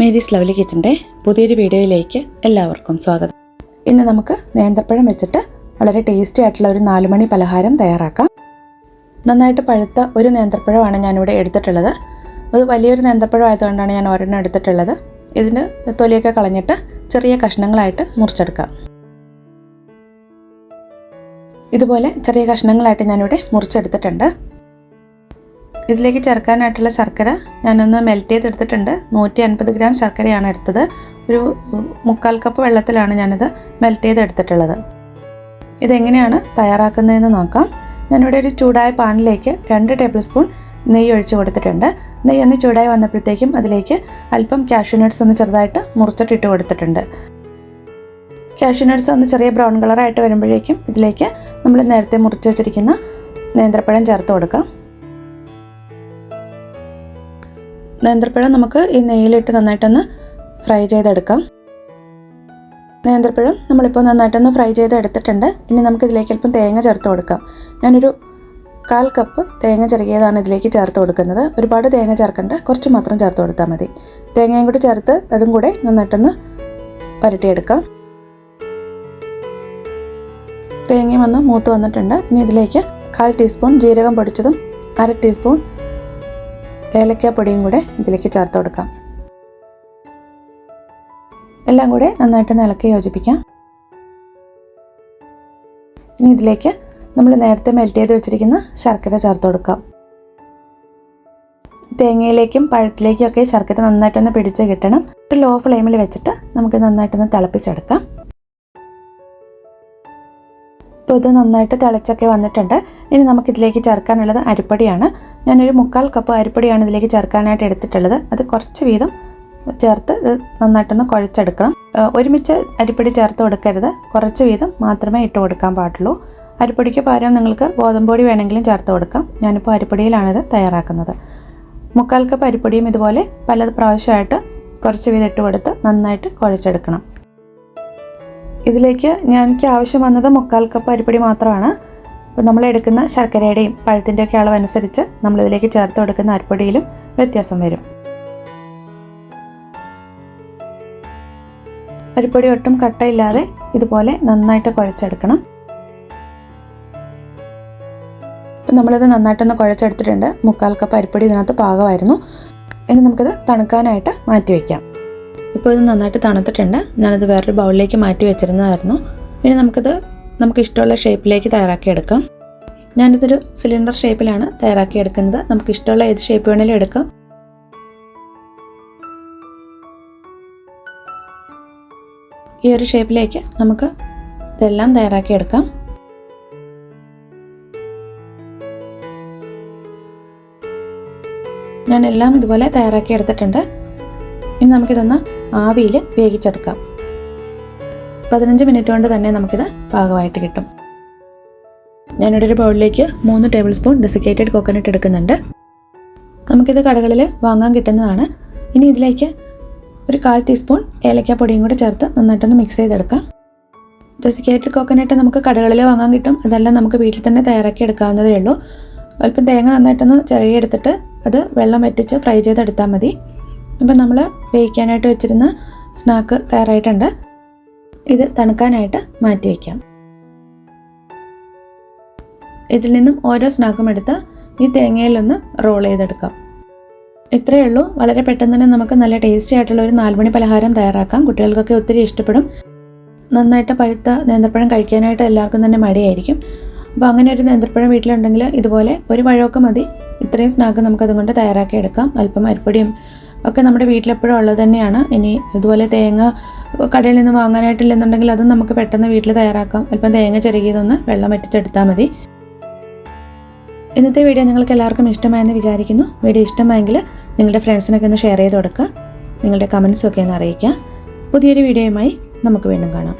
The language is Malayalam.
മേരീസ് ലവ്ലി കിച്ചന്റെ പുതിയൊരു വീഡിയോയിലേക്ക് എല്ലാവർക്കും സ്വാഗതം. ഇന്ന് നമുക്ക് നേന്ത്രപ്പഴം വെച്ചിട്ട് വളരെ ടേസ്റ്റി ആയിട്ടുള്ള ഒരു നാലുമണി പലഹാരം തയ്യാറാക്കാം. നന്നായിട്ട് പഴുത്ത ഒരു നേന്ത്രപ്പഴമാണ് ഞാനിവിടെ എടുത്തിട്ടുള്ളത്. അത് വലിയൊരു നേന്ത്രപ്പഴം ആയതുകൊണ്ടാണ് ഞാൻ ഒരെണ്ണം എടുത്തിട്ടുള്ളത്. ഇതിന് തൊലിയൊക്കെ കളഞ്ഞിട്ട് ചെറിയ കഷ്ണങ്ങളായിട്ട് മുറിച്ചെടുക്കാം. ഇതുപോലെ ചെറിയ കഷ്ണങ്ങളായിട്ട് ഞാനിവിടെ മുറിച്ചെടുത്തിട്ടുണ്ട്. ഇതിലേക്ക് ചേർക്കാനായിട്ടുള്ള ശർക്കര ഞാനൊന്ന് മെൽറ്റ് ചെയ്തെടുത്തിട്ടുണ്ട്. നൂറ്റി അൻപത് ഗ്രാം ശർക്കരയാണ് എടുത്തത്. ഒരു മുക്കാൽ കപ്പ് വെള്ളത്തിലാണ് ഞാനിത് മെൽറ്റ് ചെയ്തെടുത്തിട്ടുള്ളത്. ഇതെങ്ങനെയാണ് തയ്യാറാക്കുന്നതെന്ന് നോക്കാം. ഞാനിവിടെ ഒരു ചൂടായ പാനിലേക്ക് രണ്ട് ടേബിൾ സ്പൂൺ നെയ്യ് ഒഴിച്ച് കൊടുത്തിട്ടുണ്ട്. നെയ്യ് ഒന്ന് ചൂടായി വന്നപ്പോഴത്തേക്കും അതിലേക്ക് അല്പം കാഷ്യൂ നട്ട്സ് ഒന്ന് ചെറുതായിട്ട് മുറിച്ചിട്ടിട്ട് കൊടുത്തിട്ടുണ്ട്. കാഷ്യൂ നട്ട്സ് ഒന്ന് ചെറിയ ബ്രൗൺ കളറായിട്ട് വരുമ്പോഴേക്കും ഇതിലേക്ക് നമ്മൾ നേരത്തെ മുറിച്ച് വെച്ചിരിക്കുന്ന നേന്ത്രപ്പഴം ചേർത്ത് കൊടുക്കാം. നേന്ത്രപ്പഴം നമുക്ക് ഈ നെയ്യിലിട്ട് നന്നായിട്ടൊന്ന് ഫ്രൈ ചെയ്തെടുക്കാം. നേന്ത്രപ്പഴം നമ്മളിപ്പോൾ നന്നായിട്ടൊന്ന് ഫ്രൈ ചെയ്ത് എടുത്തിട്ടുണ്ട് ഇനി നമുക്ക് ഇതിലേക്ക് അല്പം തേങ്ങ ചേർത്ത് കൊടുക്കാം. ഞാനൊരു കാൽ കപ്പ് തേങ്ങ ചെറുകിയതാണ് ഇതിലേക്ക് ചേർത്ത് കൊടുക്കുന്നത്. ഒരുപാട് തേങ്ങ ചേർക്കേണ്ട കുറച്ച് മാത്രം ചേർത്ത് കൊടുത്താൽ മതി. തേങ്ങയും കൂടി ചേർത്ത് അതും കൂടെ നന്നായിട്ടൊന്ന് വരട്ടിയെടുക്കാം. തേങ്ങയും ഒന്ന് മൂത്ത് വന്നിട്ടുണ്ട്. ഇനി ഇതിലേക്ക് കാൽ ടീസ്പൂൺ ജീരകം പൊടിച്ചതും അര ടീസ്പൂൺ ഏലക്കാപ്പൊടിയും കൂടെ ഇതിലേക്ക് ചേർത്ത് കൊടുക്കാം. എല്ലാം കൂടെ നന്നായിട്ട് ഇളക്കി യോജിപ്പിക്കാം. ഇനി ഇതിലേക്ക് നമ്മൾ നേരത്തെ മെൽറ്റ് ചെയ്ത് വെച്ചിരിക്കുന്ന ശർക്കര ചേർത്ത് കൊടുക്കാം. തേങ്ങയിലേക്കും പഴത്തിലേക്കും ഒക്കെ ശർക്കര നന്നായിട്ടൊന്ന് പിടിച്ച് കിട്ടണം. ഒരു ലോ ഫ്ലെയിമിൽ വെച്ചിട്ട് നമുക്ക് നന്നായിട്ടൊന്ന് തിളപ്പിച്ചെടുക്കാം. ഇപ്പോൾ ഇത് നന്നായിട്ട് തിളച്ചൊക്കെ വന്നിട്ടുണ്ട്. ഇനി നമുക്കിതിലേക്ക് ചേർക്കാനുള്ളത് അരിപ്പൊടിയാണ്. ഞാനൊരു മുക്കാൽ കപ്പ് അരിപ്പൊടിയാണ് ഇതിലേക്ക് ചേർക്കാനായിട്ട് എടുത്തിട്ടുള്ളത്. അത് കുറച്ച് വീതം ചേർത്ത് ഇത് നന്നായിട്ടൊന്ന് കുഴച്ചെടുക്കണം. ഒരുമിച്ച് അരിപ്പൊടി ചേർത്ത് കൊടുക്കരുത്. കുറച്ച് വീതം മാത്രമേ ഇട്ട് കൊടുക്കാൻ പാടുള്ളൂ. അരിപ്പൊടിക്ക് പകരം നിങ്ങൾക്ക് ഗോതമ്പൊടി വേണമെങ്കിലും ചേർത്ത് കൊടുക്കാം. ഞാനിപ്പോൾ അരിപ്പൊടിയിലാണിത് തയ്യാറാക്കുന്നത്. മുക്കാൽ കപ്പ് അരിപ്പൊടിയും ഇതുപോലെ പല പ്രാവശ്യമായിട്ട് കുറച്ച് വീതം ഇട്ട് കൊടുത്ത് നന്നായിട്ട് കുഴച്ചെടുക്കണം. ഇതിലേക്ക് ഞാൻ എനിക്ക് ആവശ്യം വന്നത് മുക്കാൽ കപ്പ് അരിപ്പൊടി മാത്രമാണ്. അപ്പോൾ നമ്മൾ എടുക്കുന്ന ശർക്കരയുടെയും പഴത്തിന്റെയൊക്കെ അളവനുസരിച്ച് നമ്മളിതിലേക്ക് ചേർത്ത് കൊടുക്കുന്ന അരിപ്പൊടിയിലും വ്യത്യാസം വരും. അരിപ്പൊടി ഒട്ടും കട്ടയില്ലാതെ ഇതുപോലെ നന്നായിട്ട് കുഴച്ചെടുക്കണം. ഇപ്പം നമ്മളിത് നന്നായിട്ടൊന്ന് കുഴച്ചെടുത്തിട്ടുണ്ട്. മുക്കാൽ കപ്പ് അരിപ്പൊടി ഇതിനകത്ത് പാകമായിരുന്നു. ഇനി നമുക്കിത് തണുക്കാനായിട്ട് മാറ്റി വയ്ക്കാം. ഇപ്പോൾ ഇത് നന്നായിട്ട് തണുത്തിട്ടുണ്ട്. ഞാനത് വേറൊരു ബൗളിലേക്ക് മാറ്റി വെച്ചിരുന്നതായിരുന്നു. ഇനി നമുക്കിത് നമുക്ക് ഇഷ്ടമുള്ള ഷേപ്പിലേക്ക് തയ്യാറാക്കി എടുക്കാം ഞാനിതൊരു സിലിണ്ടർ ഷേപ്പിലാണ് തയ്യാറാക്കി എടുക്കുന്നത് നമുക്ക് ഇഷ്ടമുള്ള ഏത് ഷേപ്പ് വേണേലും എടുക്കാം. ഈ ഒരു ഷേപ്പിലേക്ക് നമുക്ക് ഇതെല്ലാം തയ്യാറാക്കി എടുക്കാം ഞാൻ എല്ലാം ഇതുപോലെ തയ്യാറാക്കി എടുത്തിട്ടുണ്ട് ഇനി നമുക്കിതൊന്ന് ആവിയിൽ വേവിച്ചെടുക്കാം. പതിനഞ്ച് മിനിറ്റ് കൊണ്ട് തന്നെ നമുക്കിത് പാകമായിട്ട് കിട്ടും. ഞാനിവിടെ ഒരു ബൗളിലേക്ക് മൂന്ന് ടേബിൾ സ്പൂൺ ഡെസിക്കേറ്റഡ് കോക്കനട്ട് എടുക്കുന്നുണ്ട്. നമുക്കിത് കടകളിൽ വാങ്ങാൻ കിട്ടുന്നതാണ്. ഇനി ഇതിലേക്ക് ഒരു കാൽ ടീസ്പൂൺ ഏലക്കാപ്പൊടിയും കൂടെ ചേർത്ത് നന്നായിട്ടൊന്ന് മിക്സ് ചെയ്തെടുക്കാം. ഡെസിക്കേറ്റഡ് കോക്കനട്ട് നമുക്ക് കടകളിൽ വാങ്ങാൻ കിട്ടും. അതെല്ലാം നമുക്ക് വീട്ടിൽ തന്നെ തയ്യാറാക്കി എടുക്കാവുന്നതേ ഉള്ളൂ. അല്പം തേങ്ങ നന്നായിട്ടൊന്ന് ചെറിയെടുത്തിട്ട് അത് വെള്ളം വറ്റിച്ച് ഫ്രൈ ചെയ്തെടുത്താൽ മതി. ഇപ്പം നമ്മൾ വേവിക്കാനായിട്ട് വെച്ചിരുന്ന സ്നാക്ക് തയ്യാറായിട്ടുണ്ട്. ഇത് തണുക്കാനായിട്ട് മാറ്റി വയ്ക്കാം ഇതിൽ നിന്നും ഓരോ സ്നാക്കും എടുത്ത് ഈ തേങ്ങയിലൊന്ന് റോൾ ചെയ്തെടുക്കാം. ഇത്രയേ ഉള്ളൂ. വളരെ പെട്ടെന്ന് തന്നെ നമുക്ക് നല്ല ടേസ്റ്റി ആയിട്ടുള്ള ഒരു നാലുമണി പലഹാരം തയ്യാറാക്കാം. കുട്ടികൾക്കൊക്കെ ഒത്തിരി ഇഷ്ടപ്പെടും. നന്നായിട്ട് പഴുത്ത നേന്ത്രപ്പഴം കഴിക്കാനായിട്ട് എല്ലാവർക്കും തന്നെ മടിയായിരിക്കും. അപ്പോൾ അങ്ങനെ ഒരു നേന്ത്രപ്പഴം വീട്ടിലുണ്ടെങ്കിൽ ഇതുപോലെ ഒരു പഴമൊക്കെ മതി. ഇത്രയും സ്നാക്ക് നമുക്ക് അതുകൊണ്ട് തയ്യാറാക്കി എടുക്കാം അല്പം അരിപ്പൊടിയും ഒക്കെ നമ്മുടെ വീട്ടിലെപ്പോഴും ഉള്ളത് തന്നെയാണ്. ഇനി ഇതുപോലെ തേങ്ങ കടയിൽ നിന്ന് വാങ്ങാനായിട്ടില്ലെന്നുണ്ടെങ്കിൽ അതും നമുക്ക് പെട്ടെന്ന് വീട്ടിൽ തയ്യാറാക്കാം. അല്പം തേങ്ങ ചെറുകിയതൊന്ന് വെള്ളം വറ്റിച്ചെടുത്താൽ മതി. ഇന്നത്തെ വീഡിയോ നിങ്ങൾക്ക് എല്ലാവർക്കും ഇഷ്ടമായെന്ന് വിചാരിക്കുന്നു. വീഡിയോ ഇഷ്ടമായെങ്കിൽ നിങ്ങളുടെ ഫ്രണ്ട്സിനൊക്കെ ഒന്ന് ഷെയർ ചെയ്ത് കൊടുക്കുക. നിങ്ങളുടെ കമൻസും ഒക്കെ ഒന്ന് അറിയിക്കുക. പുതിയൊരു വീഡിയോയുമായി നമുക്ക് വീണ്ടും കാണാം.